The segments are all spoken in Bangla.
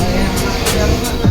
Yeah.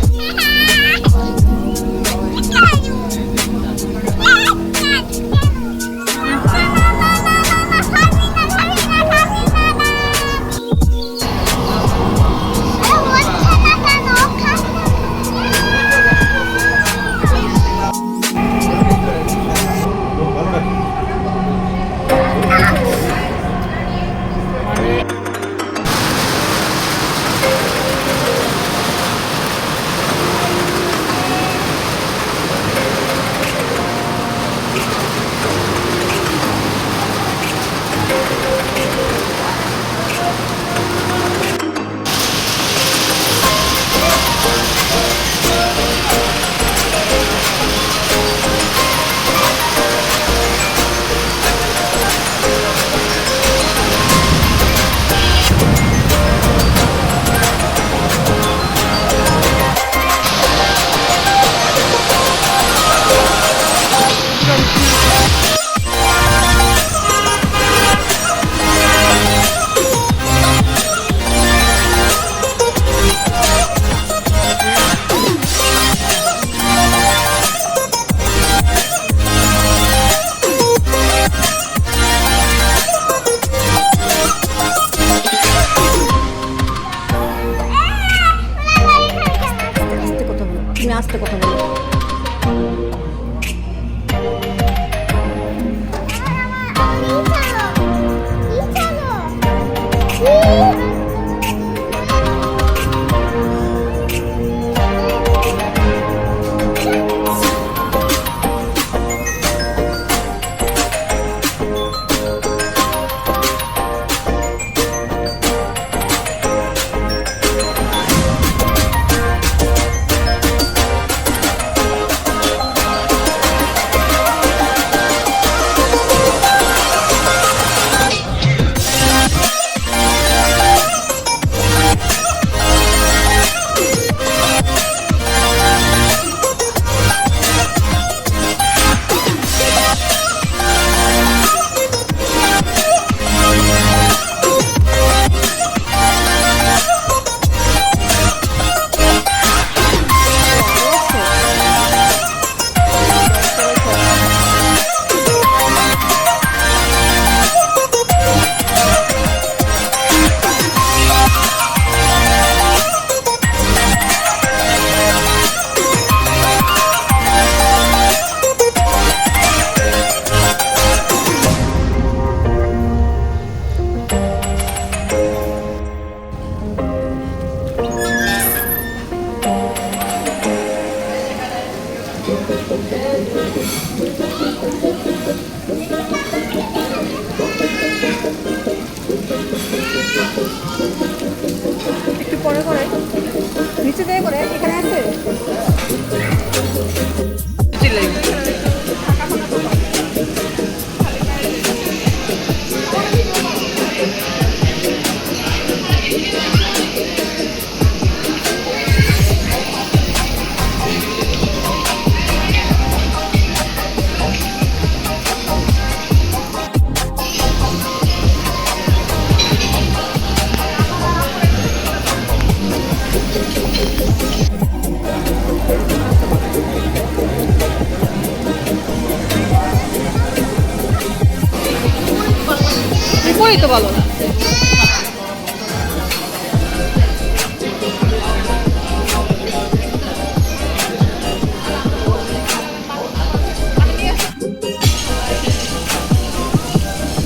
কই তো বলো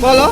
বলো।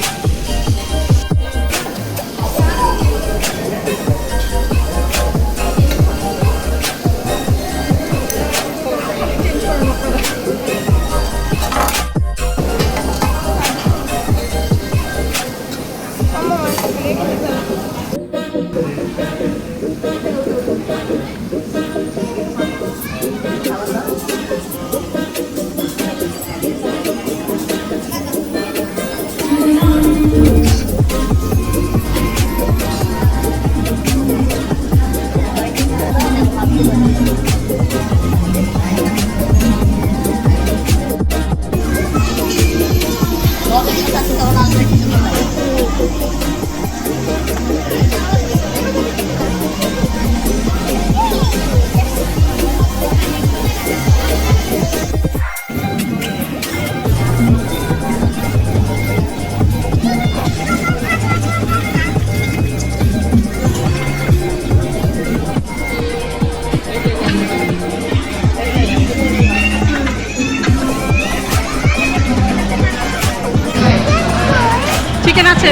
আছে?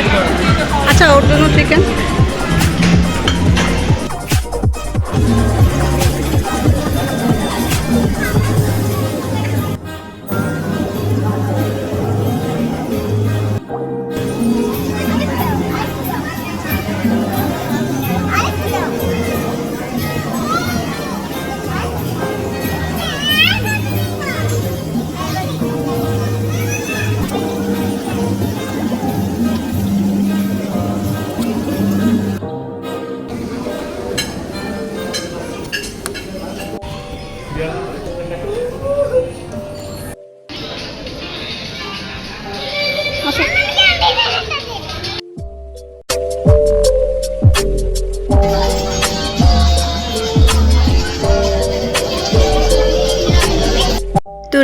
আচ্ছা ওর জন্য চিকেন তো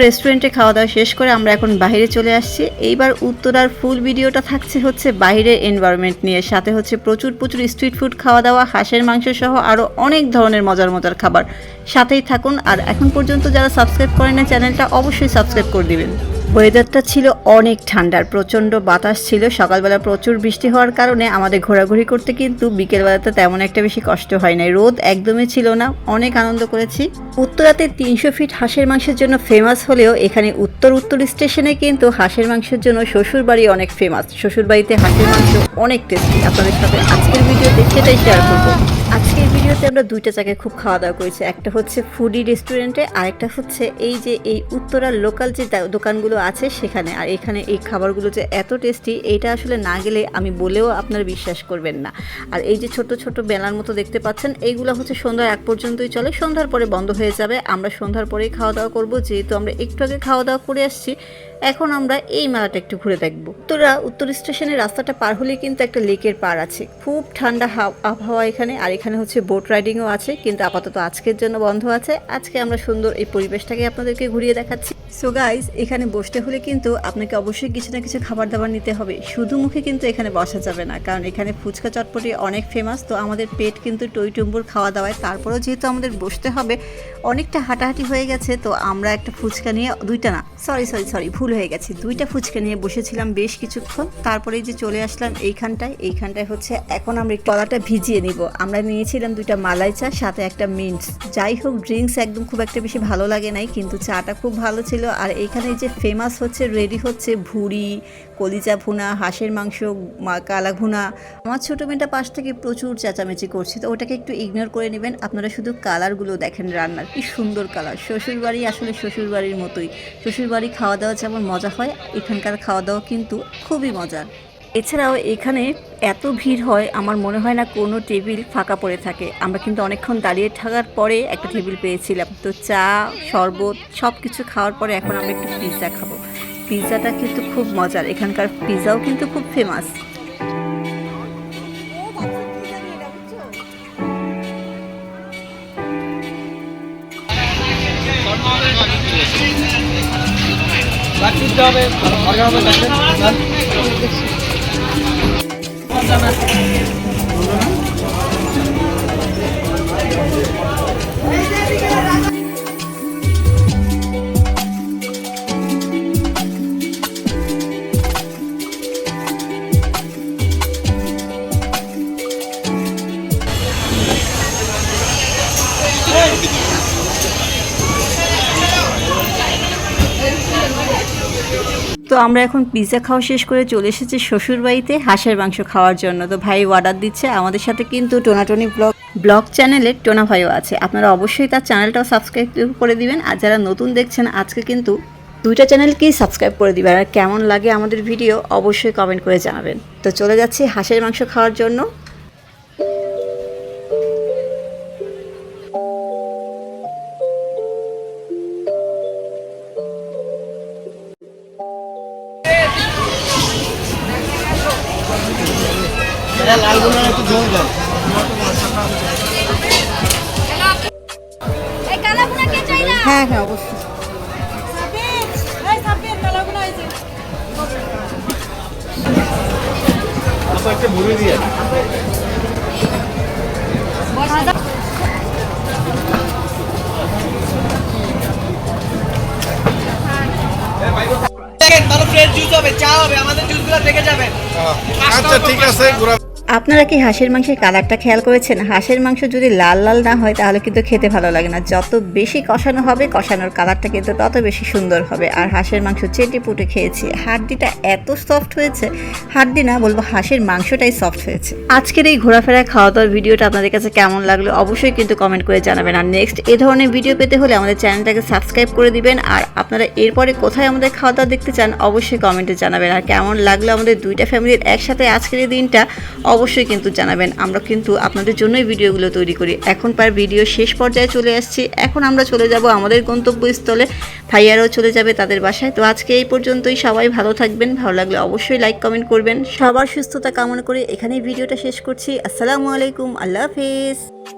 রেস্টুরেন্টে খাওয়া দাওয়া শেষ করে আমরা এখন বাইরে চলে আসছি। এইবার উত্তরার ফুল ভিডিওটা থাকছে হচ্ছে বাইরের এনভায়রনমেন্ট নিয়ে। সাথে হচ্ছে প্রচুর প্রচুর স্ট্রিট ফুড খাওয়া দাওয়া, হাঁসের মাংস সহ আরও অনেক ধরনের মজার মজার খাবার। সাথেই থাকুন। আর এখন পর্যন্ত যারা সাবস্ক্রাইব করেন না চ্যানেলটা অবশ্যই সাবস্ক্রাইব করে দিবেন। ওয়েদারটা ছিল অনেক ঠান্ডার। প্রচণ্ড বাতাস ছিল, সকালবেলা প্রচুর বৃষ্টি হওয়ার কারণে আমাদের ঘোরাঘুরি করতে কিন্তু বিকেলবেলাতে তেমন একটা বেশি কষ্ট হয় নাই। রোদ একদমই ছিল না, অনেক আনন্দ করেছি। উত্তরাতে তিনশো ফিট হাঁসের মাংসের জন্য ফেমাস হলেও এখানে উত্তর উত্তর স্টেশনে কিন্তু হাঁসের মাংসের জন্য শ্বশুরবাড়ি অনেক ফেমাস শ্বশুরবাড়িতে হাঁসের মাংস অনেক টেস্টি আপনাদের সাথে আজকের ভিডিওতে সেটাই শেয়ার করব। আজকের ভিডিওতে আমরা দুইটা জায়গায় খুব খাওয়া দাওয়া করেছি। একটা হচ্ছে ফুডি রেস্টুরেন্টে আরেকটা হচ্ছে এই যে এই উত্তরার লোকাল যে দোকানগুলো আছে সেখানে। আর এখানে এই খাবারগুলো যে এত টেস্টি এইটা আসলে না গেলে আমি বলেও আপনারা বিশ্বাস করবেন না। আর এই যে ছোট ছোট বেলার মতো দেখতে পাচ্ছেন, এইগুলো হচ্ছে সন্ধ্যার এক পর্যন্তই চলে। সন্ধ্যার পরে বন্ধ হয়ে যাবে। আমরা সন্ধ্যার পরেই খাওয়া দাওয়া করব। যেহেতু আমরা একটু আগে খাওয়া দাওয়া করে আসছি এখন আমরা এই মেলাটা একটু ঘুরে দেখব। উত্তরা উত্তর স্টেশনের রাস্তাটা পার হলে কিন্তু একটা লেকের পার আছে। খুব ঠান্ডা হাও- আবহাওয়া এখানে, আর এখানে হচ্ছে বোট রাইডিংও আছে, কিন্তু আপাতত আজকের জন্য বন্ধ আছে। আজকে আমরা সুন্দর এই পরিবেশটাকে আপনাদেরকে ঘুরিয়ে দেখাচ্ছি। সো গাইজ এখানে বসতে হলে কিন্তু আপনাকে অবশ্যই কিছু না কিছু খাবার দাবার নিতে হবে। শুধু মুখে কিন্তু এখানে বসা যাবে না, কারণ এখানে ফুচকা চটপটি অনেক ফেমাস তো আমাদের পেট কিন্তু টইটুম্বুর খাওয়া দাওয়ায়। তারপরেও যেহেতু আমাদের বসতে হবে অনেকটা হাঁটাহাঁটি হয়ে গেছে, তো আমরা একটা ফুচকা নিয়ে, দুইটা না সরি সরি সরি ভুল হয়ে গেছে। দুইটা ফুচকা নিয়ে বসেছিলাম বেশ কিছুক্ষণ তারপরে যে চলে আসলাম এইখানটায় এইখানটায় হচ্ছে এখন আমরা একটু কলাটা ভিজিয়ে নিব। আমরা নিয়েছিলাম দুইটা মালাই চা, সাথে একটা মিন্টস যাই হোক ড্রিঙ্কস একদম খুব একটা বেশি ভালো লাগে নাই, কিন্তু চাটা খুব ভালো ছিল। আর এইখানে যে ফেমাস হচ্ছে রেডি হচ্ছে ভুড়ি কলিজা ভুনা, হাঁসের মাংস কালা ভুনা। আমার ছোটো মেয়েটা পাশ থেকে প্রচুর চেঁচামেচি করছে, তো ওটাকে একটু ইগনোর করে নেবেন। আপনারা শুধু কালারগুলো দেখেন রান্নার। কি সুন্দর কালার। শ্বশুরবাড়ি আসলে শ্বশুরবাড়ির মতোই। শ্বশুরবাড়ি খাওয়া দাওয়া যেমন মজা হয়, এখানকার খাওয়া দাওয়া কিন্তু খুবই মজার। এছাড়াও এখানে এত ভিড় হয়, আমার মনে হয় না কোনো টেবিল ফাঁকা পড়ে থাকে। আমরা কিন্তু অনেকক্ষণ দাঁড়িয়ে থাকার পরে একটা টেবিল পেয়েছিলাম। তো চা, শরবত সব কিছু খাওয়ার পরে এখন আমরা একটু পিৎজা খাব। পিৎজাটা কিন্তু খুব মজার। এখানকার পিৎজাও কিন্তু খুব ফেমাস তো আমরা এখন পিৎজা খাওয়া শেষ করে চলে এসেছি শ্বশুরবাড়িতে হাঁসের মাংস খাওয়ার জন্য। তো ভাই অর্ডার দিচ্ছে, আমাদের সাথে কিন্তু টোনাটনি ব্লগ ব্লগ চ্যানেলে টোনা ভাইও আছে। আপনারা অবশ্যই তার চ্যানেলটাও সাবস্ক্রাইব করে দিবেন। আর যারা নতুন দেখছেন, আজকে কিন্তু দুইটা চ্যানেলকেই সাবস্ক্রাইব করে দিবেন। আর কেমন লাগে আমাদের ভিডিও অবশ্যই কমেন্ট করে জানাবেন। তো চলে যাচ্ছি হাঁসের মাংস খাওয়ার জন্য। এই কালাগুনা কে চাই হ্যাঁ হ্যাঁ অবশ্যই এই সাপের কালাগুনা তাহলে ফ্রেশ জুস হবে চা হবে আমাদের জুসগুলো দেখে যাবেন আচ্ছা ঠিক আছে ঘোরা আপনারা কি হাঁসের মাংসের কালারটা খেয়াল করেছেন? হাঁসের মাংস যদি লাল লাল না হয়, তাহলে কিন্তু খেতে ভালো লাগে না। যত বেশি কষানো হবে, কষানোর কালারটা কিন্তু তত বেশি সুন্দর হবে। আর হাঁসের মাংস চেটে পুটে খেয়েছি। হাড্ডিটা এত সফট হয়েছে, হাড্ডি না বলব হাঁসের মাংসটাই সফট হয়েছে। আজকের এই ঘোরাফেরা খাওয়া দাওয়ার ভিডিওটা আপনাদের কাছে কেমন লাগল অবশ্যই কিন্তু কমেন্ট করে জানাবেন। আর নেক্সট এ ধরনের ভিডিও পেতে হলে আমাদের চ্যানেলটাকে সাবস্ক্রাইব করে দিবেন। আর আপনারা এরপরে কোথায় আমাদের খাওয়া দাওয়া দেখতে চান, অবশ্যই কমেন্টে জানাবেন। আর কেমন লাগল আমাদের দুইটা ফ্যামিলির একসাথে আজকের এই দিনটা অবশ্যই কিন্তু জানাবেন। আমরা কিন্তু আপনাদের জন্যই ভিডিওগুলো তৈরি করি। এখন প্রায় ভিডিও শেষ পর্যায়ে চলে আসছি। এখন আমরা চলে যাব আমাদের গন্তব্যস্থলে। ভাইয়ারাও চলে যাবে তাদের বাসায়। তো আজকে এই পর্যন্তই। সবাই ভালো থাকবেন। ভালো লাগলে অবশ্যই লাইক কমেন্ট করবেন। সবার সুস্থতা কামনা করে এখানেই ভিডিওটা শেষ করছি। আসসালামু আলাইকুম। আল্লাহ হাফিজ।